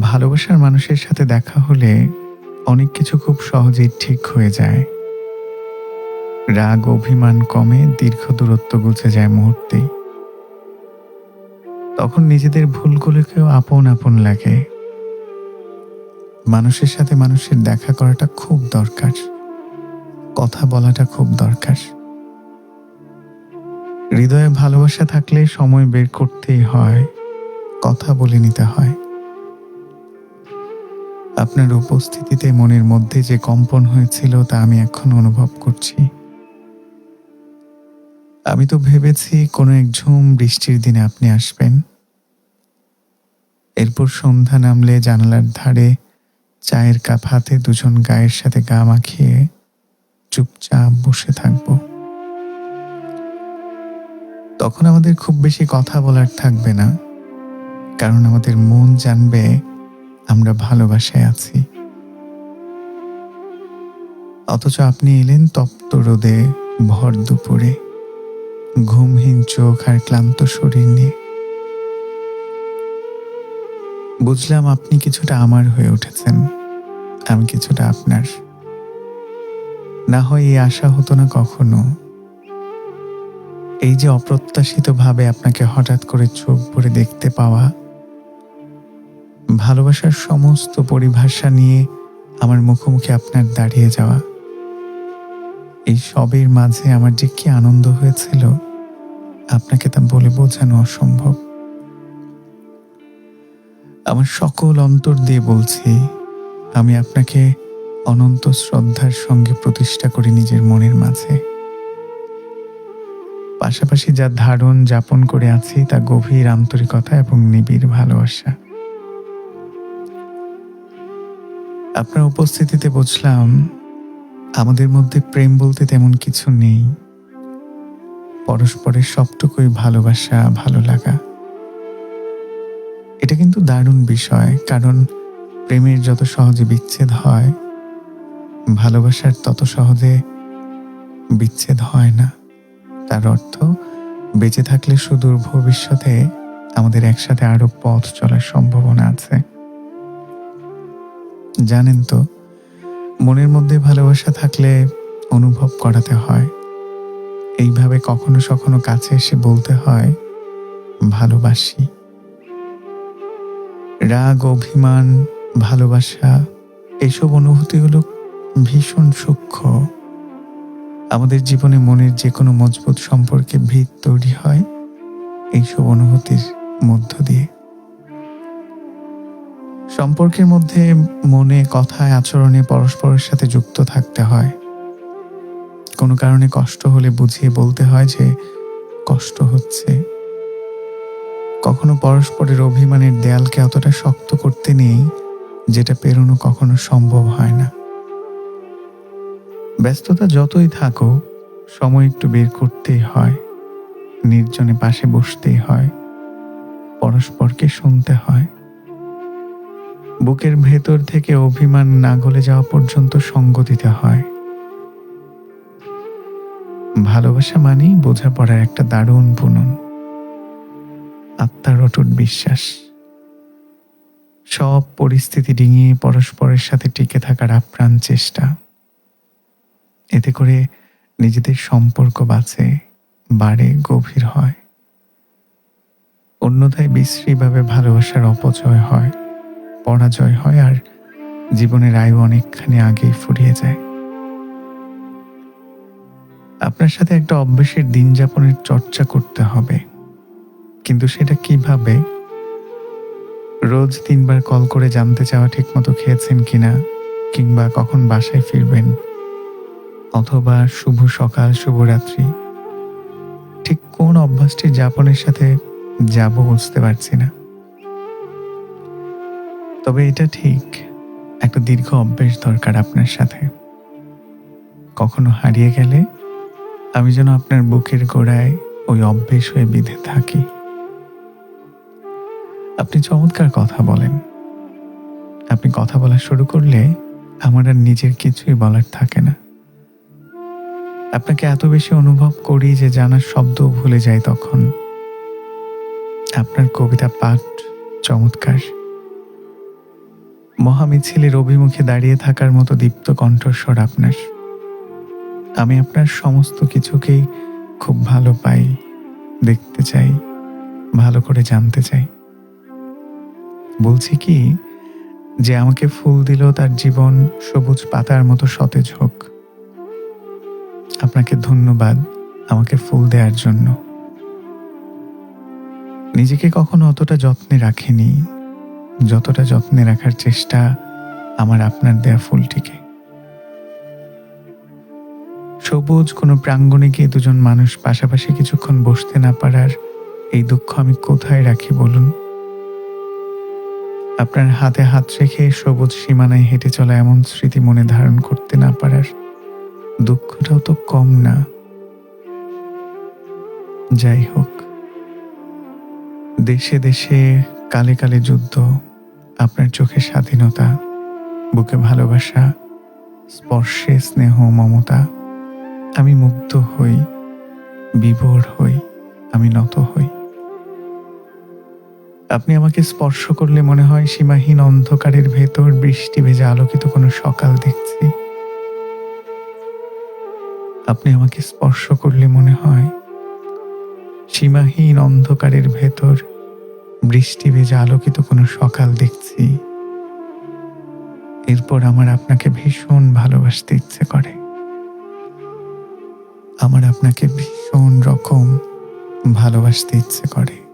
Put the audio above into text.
ভালোবাসার মানুষের সাথে দেখা হলে অনেক কিছু খুব সহজেই ঠিক হয়ে যায়। রাগ, অভিমান কমে, দীর্ঘ দূরত্ব গুছে যায় মুহূর্তেই তখন নিজেদের ভুলগুলোকেও আপন আপন লাগে। মানুষের সাথে মানুষের দেখা করাটা খুব দরকার। কথা বলাটা খুব দরকার। হৃদয়ে ভালোবাসা থাকলে সময় বের করতেই হয়, কথা বলে নিতে হয়। আপনার উপস্থিতিতে মনের মধ্যে যে কম্পন হয়েছিল তা আমি এখন অনুভব করছি। আমি তো ভেবেছি কোনো এক ঝুম বৃষ্টির দিনে আপনি আসবেন। এরপর সন্ধ্যা নামলে জানালার ধারে চায়ের কাপ হাতে দুজন গায়ের সাথে গা মাখিয়ে চুপচাপ বসে থাকব। তখন আমাদের খুব বেশি কথা বলার থাকবে না, কারণ আমাদের মন জানবে আমরা ভালোবাসায় আছি। অথচ আপনি এলেন তপ্ত রোদে ভর দুপুরে। ঘুমহীন চোখ আর ক্লান্ত শরীর নিয়ে। বুঝলাম আপনি কিছুটা আমার হয়ে উঠেছেন, আমি কিছুটা আপনার। না হয় এই আশা হতো না কখনো। এই যে অপ্রত্যাশিত ভাবে আপনাকে হঠাৎ করে চোখ ভরে দেখতে পাওয়া ভালোবাসার সমস্ত পরিভাষা নিয়ে আমার মুখোমুখি আপনার দাঁড়িয়ে যাওয়া। এই সবের মাঝে আমার যে কি আনন্দ হয়েছিল, আপনাকে তা বলে বোঝানো অসম্ভব। আমার সকল অন্তর দিয়ে বলছি, আমি আপনাকে অনন্ত শ্রদ্ধার সঙ্গে প্রতিষ্ঠা করি নিজের মনের মাঝে। পাশাপাশি যা ধারণ যাপন করে আছি তা গভীর আন্তরিকতা এবং নিবিড় ভালোবাসা। আপনার উপস্থিতিতে বুঝলাম, আমাদের মধ্যে প্রেম বলতে তেমন কিছু নেই। পরস্পরের সবটুকুই ভালোবাসা, ভালো লাগা। এটা কিন্তু দারুণ বিষয়, কারণ প্রেমের যত সহজে বিচ্ছেদ হয়, ভালোবাসার তত সহজে বিচ্ছেদ হয় না। তার অর্থ, বেঁচে থাকলে সুদূর ভবিষ্যতে আমাদের একসাথে আরও পথ চলার সম্ভাবনা আছে। জানেন তো, মনের মধ্যে ভালোবাসা থাকলে অনুভব করাতে হয়। এইভাবে কখনো সখনো কাছে এসে বলতে হয়, ভালোবাসি। রাগ, অভিমান, ভালোবাসা, এসব অনুভূতিগুলো ভীষণ সূক্ষ্ম। আমাদের জীবনে মনের যে কোনো মজবুত সম্পর্কে ভিত তৈরি হয়, এইসব অনুভূতির মধ্য দিয়ে। সম্পর্কের মধ্যে মনে, কথায়, আচরণে পরস্পরের সাথে যুক্ত থাকতে হয়। কোনো কারণে কষ্ট হলে বুঝিয়ে বলতে হয় যে কষ্ট হচ্ছে। কখনো পরস্পরের অভিমানের দেয়ালকে অতটা শক্ত করতে নেই, যেটা পেরোনো কখনো সম্ভব হয় না। ব্যস্ততা যতই থাকুক, সময় একটু বের করতেই হয়, নির্জনে পাশে বসতেই হয়, পরস্পরকে শুনতে হয়। বুকের ভেতর থেকে অভিমান না গলে যাওয়া পর্যন্ত সঙ্গ দিতে হয়। ভালোবাসা মানেই বোঝাপড়ার একটা দারুণ বুনন। আত্মার অটুট বিশ্বাস। সব পরিস্থিতি ডিঙিয়ে পরস্পরের সাথে টিকে থাকার আপ্রাণ চেষ্টা। এতে করে নিজেদের সম্পর্ক বাঁচে, বাড়ে, গভীর হয়। অন্যথায় বিশ্রীভাবে ভালোবাসার অপচয় হয়। পরাজয় হয় আর জীবনের আয়ু অনেকখানি আগেই ফুরিয়ে যায়। আপনার সাথে একটা অভ্যেসের দিন যাপনের চর্চা করতে হবে। কিন্তু সেটা কীভাবে? রোজ তিনবার কল করে জানতে চাওয়া ঠিকমতো খেয়েছেন কিনা, কিংবা কখন বাসায় ফিরবেন, অথবা শুভ সকাল, শুভরাত্রি, ঠিক কোন অভ্যাসটি যাপনের সাথে যাব বুঝতে পারছি না। তবে এটা ঠিক। একটা দীর্ঘ অভ্যেস দরকার আপনার সাথে। কখনো হারিয়ে গেলে আমি যেন আপনার বুকের গোড়ায় ওই অভ্যেস হয়ে বিধে থাকি। আপনি চমৎকার কথা বলেন। আপনি কথা বলা শুরু করলে আমার আর নিজের কিছুই বলার থাকে না। আপনাকে এত বেশি অনুভব করি যে জানার শব্দ ভুলে যাই তখন। আপনার কবিতা পাঠ চমৎকার। মহামিছিলের অভিমুখে দাঁড়িয়ে থাকার মতো দীপ্ত কণ্ঠস্বর আপনার। আমি আপনার সমস্ত কিছুকেই খুব ভালো পাই, দেখতে চাই, ভালো করে জানতে চাই। বলছি কি, যে আমাকে ফুল দিল তার জীবন সবুজ পাতার মতো সতেজ হোক। আপনাকে ধন্যবাদ আমাকে ফুল দেওয়ার জন্য। নিজেকে কখনো অতটা যত্নে রাখিনি। যতটা যত্নে রাখার চেষ্টা আমার আপনার দেয়া ফুলটিকে। সবুজ কোনো প্রাঙ্গণে গিয়ে দুজন মানুষ পাশাপাশি কিছুক্ষণ বসতে না পারার এই দুঃখ আমি কোথায় রাখি বলুন? আপনার হাতে হাত রেখে সবুজ সীমানায় হেঁটে চলা এমন স্মৃতি মনে ধারণ করতে না পারার দুঃখটাও তো কম না। যাই হোক, দেশে দেশে কালে কালে যুদ্ধ, আপনার চোখে স্বাধীনতা, বুকে ভালোবাসা, স্পর্শে স্নেহ, মমতা। আমি মুগ্ধ হই, বিভোর হই, আমি নত হই। আপনি আমাকে স্পর্শ করলে মনে হয় সীমাহীন অন্ধকারের ভেতর বৃষ্টি ভেজে আলোকিত কোনো সকাল দেখছি। আপনি আমাকে স্পর্শ করলে মনে হয় সীমাহীন অন্ধকারের ভেতর বৃষ্টি ভেজে আলোকিত কোনো সকাল দেখছি। এরপর আমার আপনাকে ভীষণ ভালোবাসতে ইচ্ছে করে। আমার আপনাকে ভীষণ রকম ভালোবাসতে ইচ্ছে করে।